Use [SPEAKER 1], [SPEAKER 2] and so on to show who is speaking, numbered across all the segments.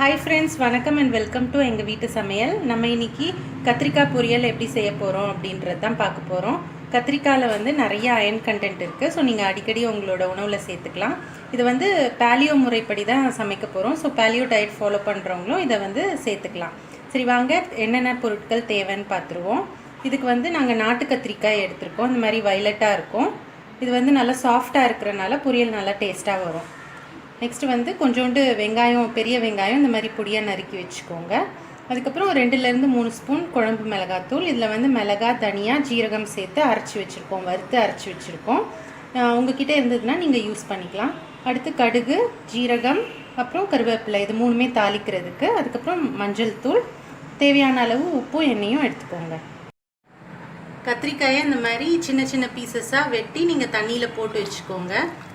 [SPEAKER 1] Hi friends வணக்கம் and welcome to எங்கள் வீட்டு சமையல். நம்ம இன்னைக்கு கத்திரிக்காய் பொரியல் எப்படி செய்ய போகிறோம் அப்படின்றது தான் பார்க்க போகிறோம் கத்திரிக்காயில் வந்து நிறைய அயன் கண்டென்ட் இருக்குது ஸோ நீங்கள் அடிக்கடி உங்களோட உணவில் சேர்த்துக்கலாம். இது வந்து பேலியோ முறைப்படி தான் சமைக்க போகிறோம் ஸோ பேலியோ டயட் ஃபாலோ பண்ணுறவங்களும் இதை வந்து சேர்த்துக்கலாம். சரி வாங்க என்னென்ன பொருட்கள் தேவைன்னு பார்த்துருவோம். இதுக்கு வந்து நாங்கள் நாட்டு கத்திரிக்காய் எடுத்திருக்கோம். இந்த மாதிரி வைலட்டாக இருக்கும். இது வந்து நல்லா சாஃப்டாக இருக்கிறனால பொரியல் நல்லா டேஸ்ட்டாக வரும். நெக்ஸ்ட் வந்து கொஞ்சோண்டு வெங்காயம் பெரிய வெங்காயம் இந்த மாதிரி பொடியாக நறுக்கி வச்சுக்கோங்க. அதுக்கப்புறம் ரெண்டுலேருந்து மூணு ஸ்பூன் குழம்பு மிளகாத்தூள். இதில் வந்து மிளகா தனியாக ஜீரகம் சேர்த்து அரைச்சி வச்சுருக்கோம். வறுத்து அரைச்சி வச்சுருக்கோம். உங்ககிட்ட இருந்ததுன்னா நீங்கள் யூஸ் பண்ணிக்கலாம். அடுத்து கடுகு ஜீரகம் அப்புறம் கருவேப்பிலை. இது மூணுமே தாளிக்கிறதுக்கு. அதுக்கப்புறம் மஞ்சள் தூள். தேவையான அளவு உப்பும் எண்ணெயும் எடுத்துக்கோங்க. கத்திரிக்காயை இந்த மாதிரி சின்ன சின்ன பீசஸாக வெட்டி நீங்கள் தண்ணியில் போட்டு வச்சுக்கோங்க.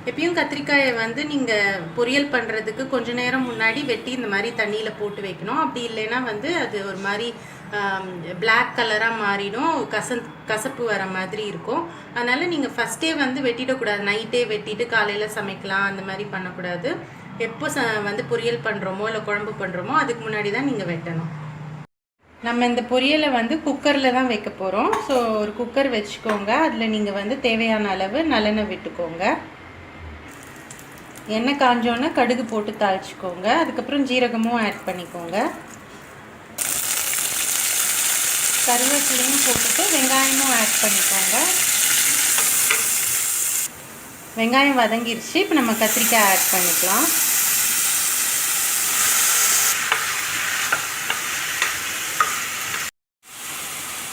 [SPEAKER 1] எப்பயும் கத்திரிக்காயை வந்து நீங்கள் பொரியல் பண்ணுறதுக்கு கொஞ்ச நேரம் முன்னாடி வெட்டி இந்த மாதிரி தண்ணியில் போட்டு வைக்கணும். அப்படி இல்லைன்னா வந்து அது ஒரு மாதிரி பிளாக் கலராக மாறிடும். கசந் கசப்பு வர மாதிரி இருக்கும். அதனால் நீங்கள் ஃபஸ்ட்டே வந்து வெட்டிடக்கூடாது. நைட்டே வெட்டிட்டு காலையில் சமைக்கலாம். அந்த மாதிரி பண்ணக்கூடாது. எப்போ ச வந்து பொரியல் பண்ணுறோமோ இல்லை குழம்பு பண்ணுறோமோ அதுக்கு முன்னாடி தான் நீங்கள் வெட்டணும். நம்ம இந்த பொரியலை வந்து குக்கரில் தான் வைக்க போகிறோம் ஸோ ஒரு குக்கர் வச்சுக்கோங்க. அதில் நீங்கள் வந்து தேவையான அளவு நல்லெண்ணெய் விட்டுக்கோங்க. எண்ணெய் காஞ்சோன்னே கடுகு போட்டு தாளிச்சிக்கோங்க. அதுக்கப்புறம் ஜீரகமும் ஆட் பண்ணிக்கோங்க. கருவேப்பிலையும் போட்டுட்டு வெங்காயமும் ஆட் பண்ணிக்கோங்க. வெங்காயம் வதங்கிருச்சு. இப்போ நம்ம கத்திரிக்காய் ஆட் பண்ணிக்கலாம்.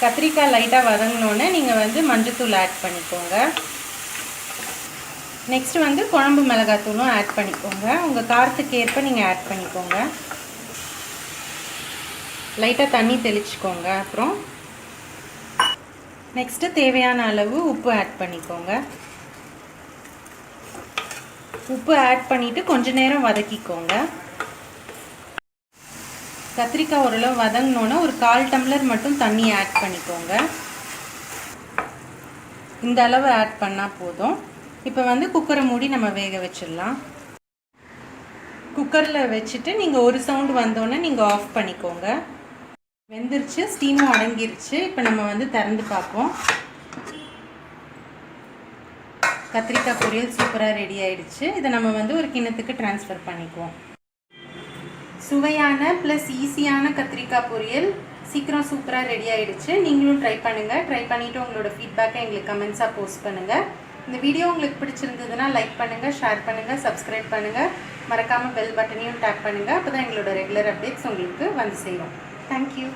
[SPEAKER 1] கத்திரிக்காய் லைட்டாக வதங்கினோன்னே நீங்கள் வந்து மஞ்சத்தூள் ஆட் பண்ணிக்கோங்க. நெக்ஸ்ட் வந்து குழம்பு மிளகாத்தூளும் ஆட் பண்ணிக்கோங்க. உங்கள் காரத்துக்கு ஏற்ப நீங்கள் ஆட் பண்ணிக்கோங்க. லைட்டாக தண்ணி தெளிச்சுக்கோங்க அப்புறம். நெக்ஸ்ட்டு தேவையான அளவு உப்பு ஆட் பண்ணிக்கோங்க. உப்பு ஆட் பண்ணிவிட்டு கொஞ்ச நேரம் வதக்கிக்கோங்க. கத்திரிக்காய் ஓரளவு வதங்கினோன்னா ஒரு கால் டம்ளர் மட்டும் தண்ணி ஆட் பண்ணிக்கோங்க. இந்த அளவு ஆட் பண்ணால் போதும். இப்போ வந்து குக்கரை மூடி நம்ம வேக வச்சிடலாம். குக்கரில் வச்சுட்டு நீங்கள் ஒரு சவுண்டு வந்தோடனே நீங்கள் ஆஃப் பண்ணிக்கோங்க. வெந்துருச்சு ஸ்டீமும் அடங்கிருச்சு. இப்போ நம்ம வந்து திறந்து பார்ப்போம். கத்திரிக்காய் பொரியல் சூப்பராக ரெடி ஆயிடுச்சு. இதை நம்ம வந்து ஒரு கிண்ணத்துக்கு ட்ரான்ஸ்ஃபர் பண்ணிக்குவோம். சுவையான ப்ளஸ் ஈஸியான கத்திரிக்காய் பொரியல். சீக்கிரம் சூப்பராக ரெடி ஆகிடுச்சு நீங்களும் ட்ரை பண்ணுங்கள் ட்ரை பண்ணிவிட்டு உங்களோட ஃபீட்பேக்கை எங்களுக்கு கமெண்ட்ஸாக போஸ்ட் பண்ணுங்கள் இந்த வீடியோ உங்களுக்கு பிடிச்சிருந்ததுன்னா லைக் பண்ணுங்கள் ஷேர் பண்ணுங்கள் சப்ஸ்கிரைப் பண்ணுங்கள் மறக்காமல் பெல் பட்டனையும் டேப் பண்ணுங்கள் அப்போ தான் எங்களோட ரெகுலர் அப்டேட்ஸ் உங்களுக்கு வந்து சேரும். தேங்க்யூ